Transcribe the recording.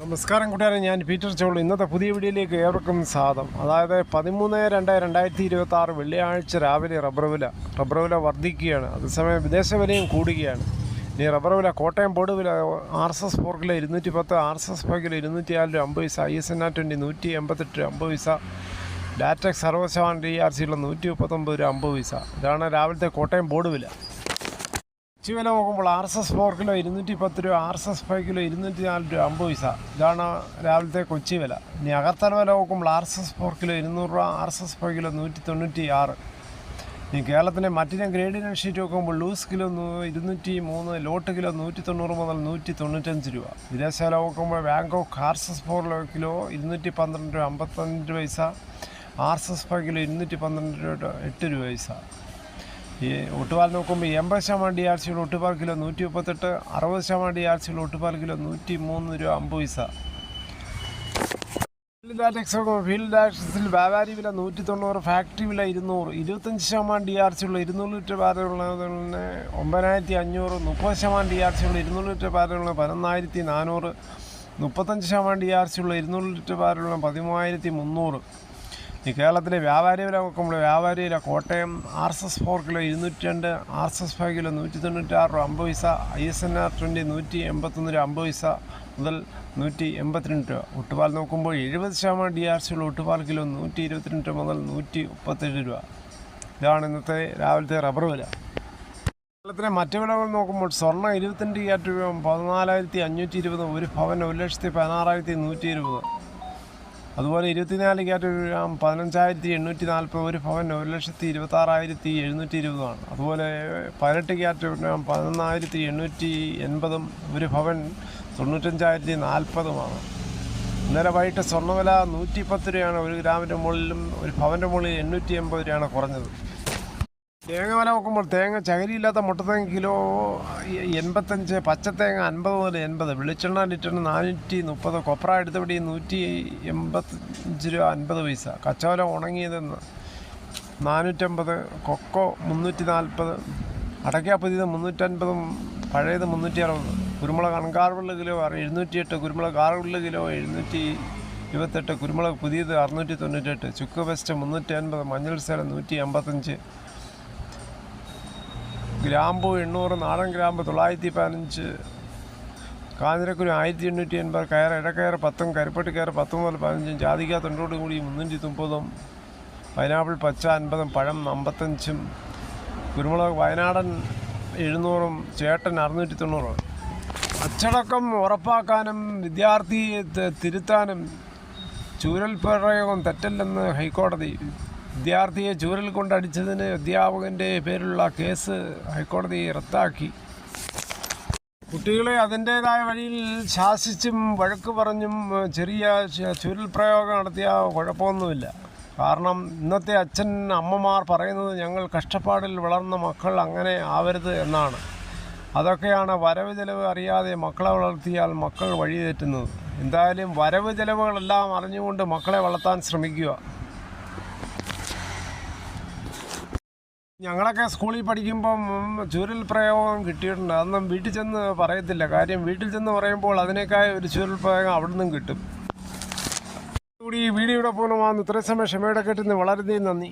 നമസ്കാരം കൂട്ടുകാരെ ഞാൻ പീറ്റർ ചോൾ ഇന്നത്തെ പുതിയ വീഡിയോയിലേക്ക് ഏവർക്കും സാധം അതായത് പതിമൂന്ന് രണ്ട് രണ്ടായിരത്തി ഇരുപത്തി ആറ് വെള്ളിയാഴ്ച രാവിലെ റബ്ബർ വില റബ്ബർ വില വർദ്ധിക്കുകയാണ്. അതേസമയം വിദേശ വിലയും കൂടുകയാണ്. ഇനി റബ്ബർ വില കോട്ടയം ബോർഡ് വില R S S four kilo ഇരുന്നൂറ്റി പത്ത് ആർ എസ് എസ് കിലോ ഇരുന്നൂറ്റി നാല് രൂപ അമ്പത് പൈസ I S N R twenty നൂറ്റി എൺപത്തെട്ട് രൂപ അമ്പത് പൈസ ഡാറ്റക് സർവശവാൻ ഡി ആർ സിയിലുള്ള നൂറ്റി മുപ്പത്തൊമ്പത് രൂപ അമ്പത് പൈസ. ഇതാണ് രാവിലത്തെ കോട്ടയം ബോർഡ് വില. ഉച്ച വില നോക്കുമ്പോൾ R S S four kilo ഇരുന്നൂറ്റി പത്ത് രൂപ R S S five kilo ഇരുന്നൂറ്റി നാല് രൂപ അമ്പത് പൈസ. ഇതാണ് രാവിലത്തെ കൊച്ചി വില. ഇനി അകത്തല വില നോക്കുമ്പോൾ R S S four kilo ഇരുന്നൂറ് രൂപ R S S five kilo നൂറ്റി തൊണ്ണൂറ്റി ആറ് ഇനി കേരളത്തിലെ മറ്റിനെ ഗ്രേഡിന് ഷീറ്റ് നോക്കുമ്പോൾ ലൂസ് കിലോ ഇരുന്നൂറ്റി മൂന്ന് ലോട്ട് കിലോ നൂറ്റി തൊണ്ണൂറ് മുതൽ നൂറ്റി തൊണ്ണൂറ്റഞ്ച് രൂപ. വിദേശ വില നോക്കുമ്പോൾ Bangkok R S S four kilo ഇരുന്നൂറ്റി പന്ത്രണ്ട് രൂപ അമ്പത്തഞ്ച് പൈസ. R S S five kilo ഇരുന്നൂറ്റി പന്ത്രണ്ട് രൂപ എട്ട് രൂപ പൈസ. ഈ ഒട്ടുപാൽ നോക്കുമ്പോൾ എൺപത് ശതമാനം ഡി ആർ സിയിൽ ഒട്ടുപാൽ കിലോ നൂറ്റി മുപ്പത്തെട്ട് അറുപത് ശതമാനം ഡി ആർ സിയിൽ ഒട്ടുപാൽ കിലോ നൂറ്റി മൂന്ന് രൂപ അമ്പത് പൈസ. ഫീൽഡ് ലാറ്റക്സിൽ വ്യാപാരി വില നൂറ്റി തൊണ്ണൂറ് ഫാക്ടറി വില ഇരുന്നൂറ് ഇരുപത്തഞ്ച് ശതമാനം ഡി ആർ സിയുള്ള ഇരുന്നൂറ് ലിറ്റർ പാലുള്ളതിന് ഒമ്പതിനായിരത്തി അഞ്ഞൂറ് മുപ്പത് ശതമാനം ഡി ആർ സിയുള്ള ഇരുന്നൂറ് ലിറ്റർ പാലുള്ള പതിനൊന്നായിരത്തി നാനൂറ് മുപ്പത്തഞ്ച് ശതമാനം ഡി ആർ സിയുള്ള ഇരുന്നൂറ് ലിറ്റർ പാലുള്ള പതിമൂവായിരത്തി മുന്നൂറ്. ഈ കേരളത്തിലെ വ്യാപാരി വില നോക്കുമ്പോൾ വ്യാപാരി വില Kottayam R S S four kilo ഇരുന്നൂറ്റി രണ്ട് R S S five kilo നൂറ്റി തൊണ്ണൂറ്റാറ് രൂപ അമ്പത് പൈസ I S N R twenty നൂറ്റി എൺപത്തൊന്ന് രൂപ അമ്പത് പൈസ മുതൽ നൂറ്റി എൺപത്തിരണ്ട് രൂപ. ഒട്ടുപാൽ നോക്കുമ്പോൾ എഴുപത് ശതമാനം ഡി ആർ സിയുള്ള ഒട്ടുപാൽ കിലോ നൂറ്റി ഇരുപത്തിരണ്ട് രൂപ മുതൽ നൂറ്റി മുപ്പത്തേഴ് രൂപ. ഇതാണ് ഇന്നത്തെ രാവിലത്തെ റബ്ബർ വില. കേരളത്തിലെ മറ്റ് വിലകൾ നോക്കുമ്പോൾ സ്വർണം ഇരുപത്തിരണ്ട് ക്യാരറ്റ് രൂപ പതിനാലായിരത്തി അഞ്ഞൂറ്റി ഇരുപത് ഒരു ഭവൻ ഒരു ലക്ഷത്തി പതിനാറായിരത്തി നൂറ്റി ഇരുപത് അതുപോലെ ഇരുപത്തിനാല് ക്യാരറ്റ് ഗ്രാം പതിനഞ്ചായിരത്തി എണ്ണൂറ്റി നാൽപ്പത് ഒരു ഭവൻ ഒരു ലക്ഷത്തി ഇരുപത്താറായിരത്തി എഴുന്നൂറ്റി ഇരുപതാണ് അതുപോലെ പതിനെട്ട് ക്യാരറ്റ് ഗ്രാം പതിനൊന്നായിരത്തി എണ്ണൂറ്റി എൺപതും ഒരു ഭവൻ തൊണ്ണൂറ്റഞ്ചായിരത്തി നാൽപ്പതുമാണ് ഇന്നലെ വൈകിട്ട് സ്വർണവില നൂറ്റി പത്ത് രൂപയാണ് ഒരു ഗ്രാമിന്റെ മുകളിലും ഒരു ഭവന്റെ മുകളിൽ എണ്ണൂറ്റി എൺപത് രൂപയാണ് കുറഞ്ഞത്. തേങ്ങ വില നോക്കുമ്പോൾ തേങ്ങ ചകരിയില്ലാത്ത മുട്ടത്തേങ്ങ കിലോ എൺപത്തഞ്ച് പച്ചത്തേങ്ങ അൻപത് മുതൽ എൺപത് വെളിച്ചെണ്ണ ലിറ്ററിന് നാനൂറ്റി മുപ്പത് കൊപ്ര എടുത്തപടി നൂറ്റി എൺപത്തഞ്ച് രൂപ അൻപത് പൈസ. കച്ചവലം ഉണങ്ങിയത് നാനൂറ്റമ്പത് കൊക്കോ മുന്നൂറ്റി നാൽപ്പത് അടയ്ക്ക പുതിയത് മുന്നൂറ്റൻപതും പഴയത് മുന്നൂറ്റി അറുപത്. കുരുമുളക് അൺകാറുള്ള കിലോ എഴുന്നൂറ്റി എട്ട് കുരുമുളക് ആറുള്ള കിലോ എഴുന്നൂറ്റി ഇരുപത്തെട്ട് കുരുമുളക് പുതിയത് അറുന്നൂറ്റി തൊണ്ണൂറ്റെട്ട് ചുക്ക് വെസ്റ്റ് മുന്നൂറ്റി അൻപത് മഞ്ഞൾ സേലം നൂറ്റി എൺപത്തഞ്ച് ഗ്രാമ്പു എണ്ണൂറ് നാടൻ ഗ്രാമ്പ് തൊള്ളായിരത്തി പതിനഞ്ച്. കാഞ്ഞിരക്കുരു ആയിരത്തി എണ്ണൂറ്റി എൺപത് കയർ ഇടക്കയർ പത്തും കരിപ്പട്ടി കയർ പത്ത് മുതൽ പതിനഞ്ചും ജാതിക തൊണ്ടോട് കൂടി മുന്നൂറ്റി മുപ്പതും പൈനാപ്പിൾ പച്ച അൻപതും പഴം അമ്പത്തഞ്ചും കുരുമുളക് വയനാടൻ എഴുന്നൂറും ചേട്ടൻ അറുന്നൂറ്റി തൊണ്ണൂറ്. അച്ചടക്കം ഉറപ്പാക്കാനും വിദ്യാർത്ഥിയെ തിരുത്താനും ചൂരൽ പ്രയോഗം തെറ്റല്ലെന്ന് ഹൈക്കോടതി വിദ്യാർത്ഥിയെ ചൂരൽ കൊണ്ടടിച്ചതിന് അധ്യാപകന്റെ പേരിലുള്ള കേസ് ഹൈക്കോടതി റദ്ദാക്കി. കുട്ടികളെ അതിന്റേതായ വഴിയിൽ ശാസിച്ചും വഴക്ക് പറഞ്ഞും ചെറിയ ചുരൽ പ്രയോഗം നടത്തിയ കുഴപ്പമൊന്നുമില്ല. കാരണം ഇന്നത്തെ അച്ഛൻ അമ്മമാർ പറയുന്നത് ഞങ്ങൾ കഷ്ടപ്പാടിൽ വളർന്ന മക്കൾ അങ്ങനെ ആവരുത് എന്നാണ്. അതൊക്കെയാണ് വരവ് ചെലവ് അറിയാതെ മക്കളെ വളർത്തിയാൽ മക്കൾ വഴിതെറ്റുന്നത്. എന്തായാലും വരവ് ചെലവുകളെല്ലാം അറിഞ്ഞുകൊണ്ട് മക്കളെ വളർത്താൻ ശ്രമിക്കുക. ഞങ്ങളൊക്കെ സ്കൂളിൽ പഠിക്കുമ്പം ചുരുൽ പ്രയോഗം കിട്ടിയിട്ടുണ്ട്. അതൊന്നും വീട്ടിൽ ചെന്ന് പറയത്തില്ല. കാര്യം വീട്ടിൽ ചെന്ന് പറയുമ്പോൾ അതിനേക്കായ ഒരു ചുരുൾ പ്രയോഗം അവിടെ നിന്നും കിട്ടും. കൂടി ഈ വീഡിയോയുടെ പൂർണമാകുന്നു ഇത്രയും സമയം ക്ഷമയുടെ കേട്ടുന്ന വളരെയധികം നന്ദി.